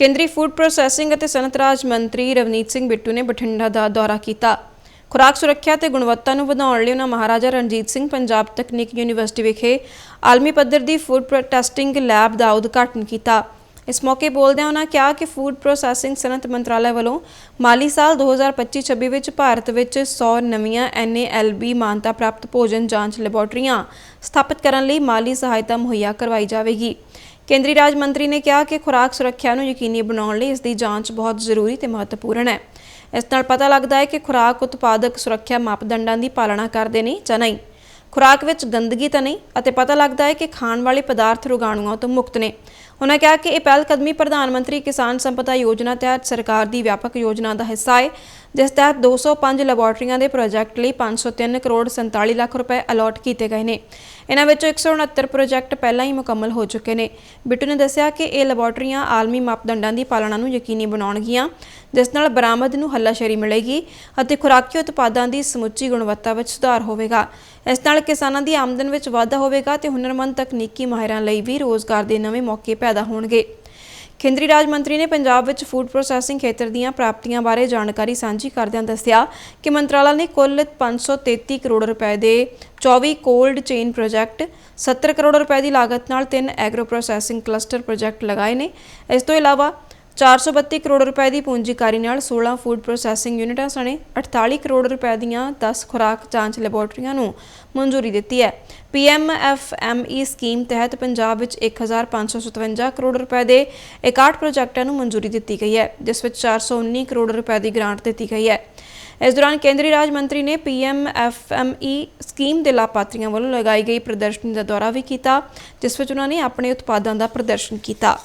ਕੇਂਦਰੀ food processing ਅਤੇ ਸਨਅਤ ਰਾਜ ਮੰਤਰੀ ਰਵਨੀਤ ਸਿੰਘ ਬਿੱਟੂ ਨੇ ਬਠਿੰਡਾ ਦਾ ਦੌਰਾ ਕੀਤਾ। ਖੁਰਾਕ ਸੁਰੱਖਿਆ ਤੇ ਗੁਣਵੱਤਾ ਨੂੰ ਵਧਾਉਣ ਲਈ ਉਹਨਾਂ ਮਹਾਰਾਜਾ ਰਣਜੀਤ ਸਿੰਘ ਪੰਜਾਬ ਤਕਨੀਕ ਯੂਨੀਵਰਸਿਟੀ ਵਿਖੇ ਆਲਮੀ ਪੱਧਰ ਦੀ ਫੂਡ ਟੈਸਟਿੰਗ ਲੈਬ ਦਾ ਉਦਘਾਟਨ ਕੀਤਾ। ਇਸ ਮੌਕੇ ਬੋਲਦਿਆਂ ਉਹਨਾਂ ਕਿਹਾ ਕਿ ਫੂਡ ਪ੍ਰੋਸੈਸਿੰਗ ਸਨਅਤ ਮੰਤਰਾਲੇ ਵੱਲੋਂ ਮਾਲੀ ਸਾਲ 2025-26 ਵਿੱਚ ਭਾਰਤ ਵਿੱਚ 100 ਨਵੀਆਂ NALB ਮਾਨਤਾ ਪ੍ਰਾਪਤ ਭੋਜਨ ਜਾਂਚ ਲੈਬੋਰਟਰੀਆਂ ਸਥਾਪਿਤ ਕਰਨ ਲਈ ਮਾਲੀ ਸਹਾਇਤਾ ਮੁਹੱਈਆ ਕਰਵਾਈ ਜਾਵੇਗੀ। ਕੇਂਦਰੀ ਰਾਜ ਮੰਤਰੀ ਨੇ ਕਿਹਾ ਕਿ ਖੁਰਾਕ ਸੁਰੱਖਿਆ ਨੂੰ ਯਕੀਨੀ ਬਣਾਉਣ ਲਈ ਇਸ ਦੀ ਜਾਂਚ ਬਹੁਤ ਜ਼ਰੂਰੀ ਤੇ ਮਹੱਤਵਪੂਰਨ ਹੈ। ਇਸ ਨਾਲ ਪਤਾ ਲੱਗਦਾ ਹੈ ਕਿ ਖੁਰਾਕ ਉਤਪਾਦਕ ਸੁਰੱਖਿਆ ਮਾਪਦੰਡਾਂ ਦੀ ਪਾਲਣਾ ਕਰਦੇ ਨੇ ਜਾਂ ਨਹੀਂ। ਖੁਰਾਕ ਵਿੱਚ ਗੰਦਗੀ ਤਾਂ ਨਹੀਂ ਅਤੇ ਪਤਾ ਲੱਗਦਾ ਹੈ ਕਿ ਖਾਣ ਵਾਲੇ ਪਦਾਰਥ ਰੋਗਾਣੂਆਂ ਤੋਂ ਮੁਕਤ ਨੇ। ਉਹਨਾਂ ਕਿਹਾ ਕਿ ਇਹ ਪਹਿਲ ਕਦਮੀ ਪ੍ਰਧਾਨ ਮੰਤਰੀ ਕਿਸਾਨ ਸੰਪਦਾ ਯੋਜਨਾ ਤਹਿਤ ਸਰਕਾਰ ਦੀ ਵਿਆਪਕ ਯੋਜਨਾ ਦਾ ਹਿੱਸਾ ਹੈ ਜਿਸ ਤਹਿਤ 205 ਲੈਬੋਰਟਰੀਆਂ ਦੇ ਪ੍ਰੋਜੈਕਟ ਲਈ 503 ਕਰੋੜ 47 ਲੱਖ ਰੁਪਏ ਅਲਾਟ ਕੀਤੇ ਗਏ ਨੇ। ਇਹਨਾਂ ਵਿੱਚੋਂ 169 ਪ੍ਰੋਜੈਕਟ ਪਹਿਲਾਂ ਹੀ ਮੁਕੰਮਲ ਹੋ ਚੁੱਕੇ ਨੇ। ਬਿੱਟੂ ਨੇ ਦੱਸਿਆ ਕਿ ਇਹ ਲੈਬੋਰਟਰੀਆਂ ਆਲਮੀ ਮਾਪਦੰਡਾਂ ਦੀ ਪਾਲਣਾ ਨੂੰ ਯਕੀਨੀ ਬਣਾਉਣਗੀਆਂ, ਜਿਸ ਨਾਲ ਬਰਾਮਦ ਨੂੰ ਹੱਲਾਸ਼ੇਰੀ ਮਿਲੇਗੀ ਅਤੇ ਖੁਰਾਕੀ ਉਤਪਾਦਾਂ ਦੀ ਸਮੁੱਚੀ ਗੁਣਵੱਤਾ ਵਿੱਚ ਸੁਧਾਰ ਹੋਵੇਗਾ। ਇਸ ਨਾਲ ਕਿਸਾਨਾਂ ਦੀ ਆਮਦਨ ਵਿੱਚ ਵਾਧਾ ਹੋਵੇਗਾ ਤੇ ਹੁਨਰਮੰਦ ਤਕਨੀਕੀ ਮਾਹਿਰਾਂ ਲਈ ਵੀ ਰੋਜ਼ਗਾਰ ਦੇ ਨਵੇਂ ਮੌਕੇ ਪੈਦਾ ਹੋਣਗੇ। ਕੇਂਦਰੀ ਰਾਜ ਮੰਤਰੀ ਨੇ ਪੰਜਾਬ ਵਿੱਚ ਫੂਡ ਪ੍ਰੋਸੈਸਿੰਗ ਖੇਤਰ ਦੀਆਂ ਪ੍ਰਾਪਤੀਆਂ ਬਾਰੇ ਜਾਣਕਾਰੀ ਸਾਂਝੀ ਕਰਦਿਆਂ ਦੱਸਿਆ ਕਿ ਮੰਤਰਾਲਾ ਨੇ ਕੁੱਲ 533 ਕਰੋੜ ਰੁਪਏ ਦੇ 24 ਕੋਲਡ ਚੇਨ ਪ੍ਰੋਜੈਕਟ 70 ਕਰੋੜ ਰੁਪਏ ਦੀ ਲਾਗਤ ਨਾਲ ਤਿੰਨ ਐਗਰੋ ਪ੍ਰੋਸੈਸਿੰਗ ਕਲਸਟਰ ਪ੍ਰੋਜੈਕਟ ਲਗਾਏ ਨੇ। ਇਸ ਤੋਂ ਇਲਾਵਾ 432 ਕਰੋੜ ਰੁਪਏ ਦੀ ਪੂੰਜੀਕਾਰੀ ਨਾਲ 16 ਫੂਡ ਪ੍ਰੋਸੈਸਿੰਗ ਯੂਨਿਟਾਂ ਸਣੇ 48 ਕਰੋੜ ਰੁਪਏ ਦੀਆਂ 10 ਖੁਰਾਕ ਜਾਂਚ ਲੈਬੋਰਟਰੀਆਂ ਨੂੰ ਮਨਜ਼ੂਰੀ ਦਿੱਤੀ ਹੈ। ਪੀਐਮਐਫਐਮਈ ਸਕੀਮ ਤਹਿਤ ਪੰਜਾਬ ਵਿੱਚ 1557 ਕਰੋੜ ਰੁਪਏ ਦੇ 61 ਪ੍ਰੋਜੈਕਟਾਂ ਨੂੰ ਮਨਜ਼ੂਰੀ ਦਿੱਤੀ ਗਈ ਹੈ, ਜਿਸ ਵਿੱਚ 419 ਕਰੋੜ ਰੁਪਏ ਦੀ ਗ੍ਰਾਂਟ ਦਿੱਤੀ ਗਈ ਹੈ। ਇਸ ਦੌਰਾਨ ਕੇਂਦਰੀ ਰਾਜ ਮੰਤਰੀ ਨੇ ਪੀਐਮਐਫਐਮਈ ਸਕੀਮ ਦੇ ਲਾਭਪਾਤਰੀਆਂ ਵੱਲੋਂ ਲਗਾਈ ਗਈ ਪ੍ਰਦਰਸ਼ਨੀ ਦਾ ਦੌਰਾ ਵੀ ਕੀਤਾ, ਜਿਸ ਵਿੱਚ ਉਹਨਾਂ ਨੇ ਆਪਣੇ ਉਤਪਾਦਾਂ ਦਾ ਪ੍ਰਦਰਸ਼ਨ ਕੀਤਾ।